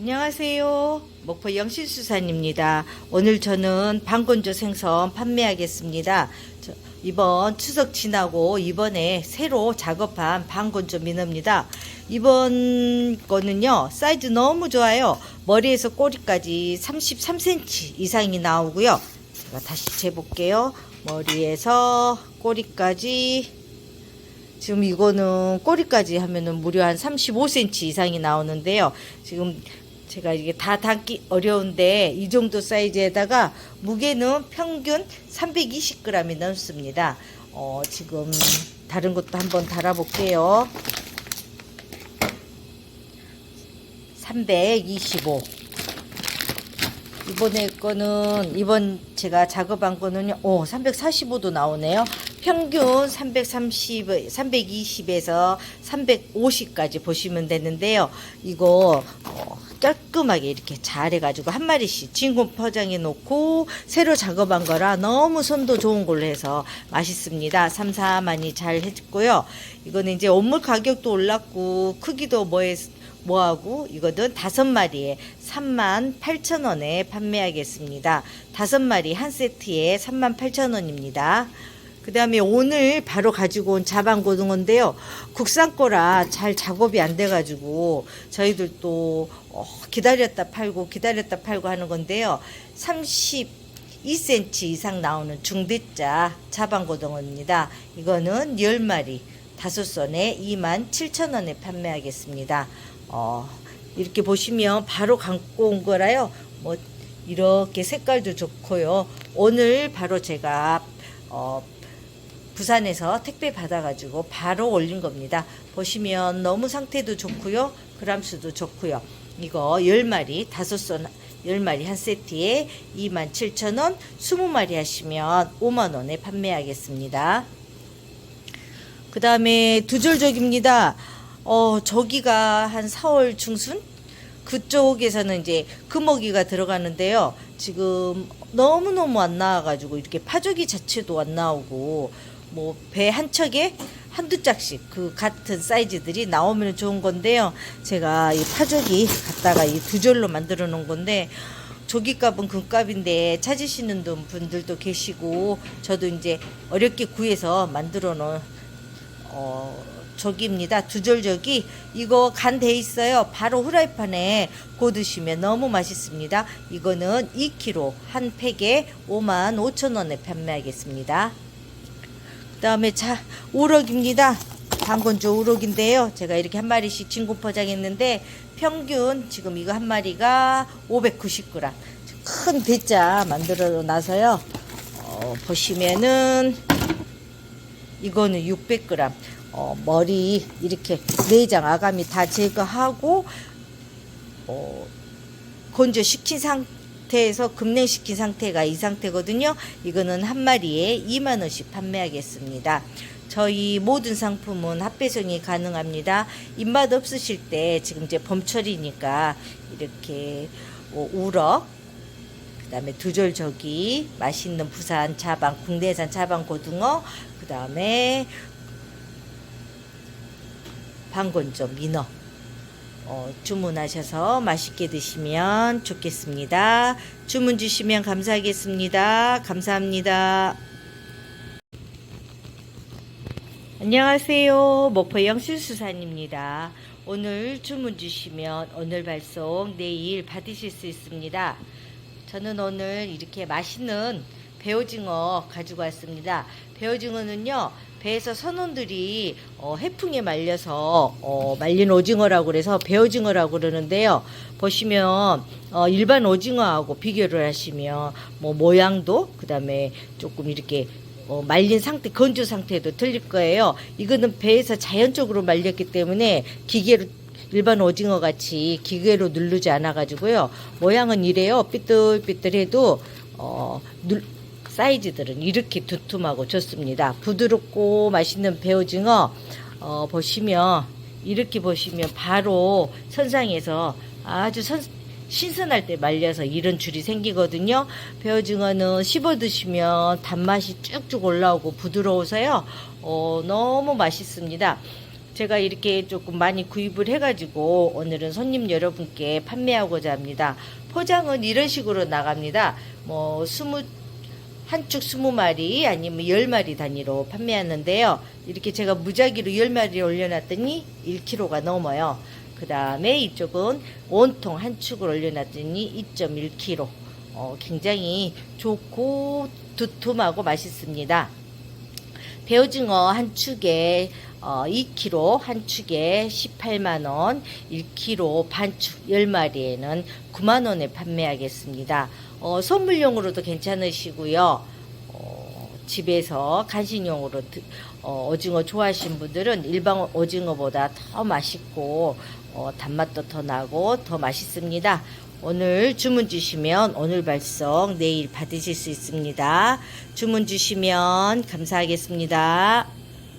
안녕하세요. 목포 영신수산입니다. 오늘 저는 방건조 생선 판매하겠습니다. 저 이번 추석 지나고 이번에 새로 작업한 방건조 민어입니다. 이번 거는요, 사이즈 너무 좋아요. 머리에서 꼬리까지 33cm 이상이 나오고요. 제가 다시 재볼게요. 머리에서 꼬리까지 지금 이거는 꼬리까지 하면은 무려 한 35cm 이상이 나오는데요. 지금 제가 이게 다 담기 어려운데 이 정도 사이즈에다가 무게는 평균 320g이 넘습니다. 어, 지금 다른 것도 한번 달아볼게요. 325. 이번에 거는 이번 제가 작업한 거는요. 오, 345도 나오네요. 평균 330, 320에서 350까지 보시면 되는데요. 이거 어, 깔끔하게 이렇게 잘 해가지고 한 마리씩 진공 포장해 놓고 새로 작업한 거라 너무 손도 좋은 걸로 해서 맛있습니다. 삼삼하니 잘 했고요. 이거는 이제 온물 가격도 올랐고 크기도 뭐에 뭐하고 이거는 다섯 마리에 3만 8천 원에 판매하겠습니다. 다섯 마리 한 세트에 3만 8천 원입니다. 그 다음에 오늘 바로 가지고 온 자반고등어인데요. 국산 거라 잘 작업이 안 돼가지고 저희들도 어, 기다렸다 팔고 기다렸다 팔고 하는 건데요. 32cm 이상 나오는 중대자 자반고등어입니다. 이거는 10마리 다섯 손에 2만 7천 원에 판매하겠습니다. 어, 이렇게 보시면 바로 갖고 온 거라요. 뭐 이렇게 색깔도 좋고요. 오늘 바로 제가 어, 부산에서 택배 받아가지고 바로 올린 겁니다. 보시면 너무 상태도 좋고요. 그람수도 좋고요. 이거 10마리, 5손 10마리 한 세트에 27,000원, 20마리 하시면 5만원에 판매하겠습니다. 그 다음에 두절족입니다. 어, 저기가 한 4월 중순? 그쪽에서는 이제 금어기가 들어가는데요. 지금 너무너무 안 나와가지고 이렇게 파조기 자체도 안 나오고 뭐 배 한 척에 한두 짝씩 그 같은 사이즈들이 나오면 좋은 건데요. 제가 이 파조기 갖다가 이 두 절로 만들어 놓은 건데 조기값은 금값인데 찾으시는 분들도 계시고 저도 이제 어렵게 구해서 만들어 놓은 어, 저기입니다. 두절저기 이거 간 돼 있어요. 바로 후라이팬에 구드시면 너무 맛있습니다. 이거는 2kg 한 팩에 5만 5천 원에 판매하겠습니다. 그 다음에 자 우럭입니다. 방건조 우럭인데요. 제가 이렇게 한 마리씩 진공 포장했는데 평균 지금 이거 한 마리가 590g 큰 대짜 만들어 놔서요. 어, 보시면은 이거는 600g. 어, 머리 이렇게 내장 아가미 다 제거하고 어, 건조시킨 상태 에서 급냉시킨 상태가 이 상태거든요. 이거는 한 마리에 2만 원씩 판매하겠습니다. 저희 모든 상품은 합배송이 가능합니다. 입맛 없으실 때 지금 이제 봄철이니까 이렇게 뭐 우럭 그다음에 두절저기 맛있는 부산 자방 국내산 자방 고등어 그다음에 방건조 민어 어, 주문하셔서 맛있게 드시면 좋겠습니다. 주문 주시면 감사하겠습니다. 감사합니다. 안녕하세요. 목포 영실수산입니다. 오늘 주문 주시면 오늘 발송 내일 받으실 수 있습니다. 저는 오늘 이렇게 맛있는 배오징어 가지고 왔습니다. 배오징어는요, 배에서 선원들이 어, 해풍에 말려서 어, 말린 오징어라고 그래서 배오징어라고 그러는데요. 보시면 어, 일반 오징어하고 비교를 하시면 뭐 모양도 그다음에 조금 이렇게 어, 말린 상태, 건조 상태도 틀릴 거예요. 이거는 배에서 자연적으로 말렸기 때문에 기계로 일반 오징어 같이 기계로 누르지 않아 가지고요. 모양은 이래요. 삐뚤삐뚤해도 어, 눌, 사이즈들은 이렇게 두툼하고 좋습니다. 부드럽고 맛있는 배오징어 어, 보시면 이렇게 보시면 바로 선상에서 아주 선, 신선할 때 말려서 이런 줄이 생기거든요. 배오징어는 씹어 드시면 단맛이 쭉쭉 올라오고 부드러워서요. 어, 너무 맛있습니다. 제가 이렇게 조금 많이 구입을 해가지고 오늘은 손님 여러분께 판매하고자 합니다. 포장은 이런 식으로 나갑니다. 뭐 스무 한축 스무 마리 아니면 열 마리 단위로 판매하는데요. 이렇게 제가 무작위로 열 마리 올려놨더니 1kg가 넘어요. 그 다음에 이쪽은 온통 한 축을 올려놨더니 2.1kg. 어, 굉장히 좋고 두툼하고 맛있습니다. 배오징어 한 축에 어, 2kg 한 축에 18만 원, 1kg 반축 10마리에는 9만 원에 판매하겠습니다. 어, 선물용으로도 괜찮으시고요. 어, 집에서 간식용으로 드- 어, 오징어 좋아하시는 분들은 일반 오징어보다 더 맛있고 어, 단맛도 더 나고 더 맛있습니다. 오늘 주문 주시면 오늘 발송 내일 받으실 수 있습니다. 주문 주시면 감사하겠습니다.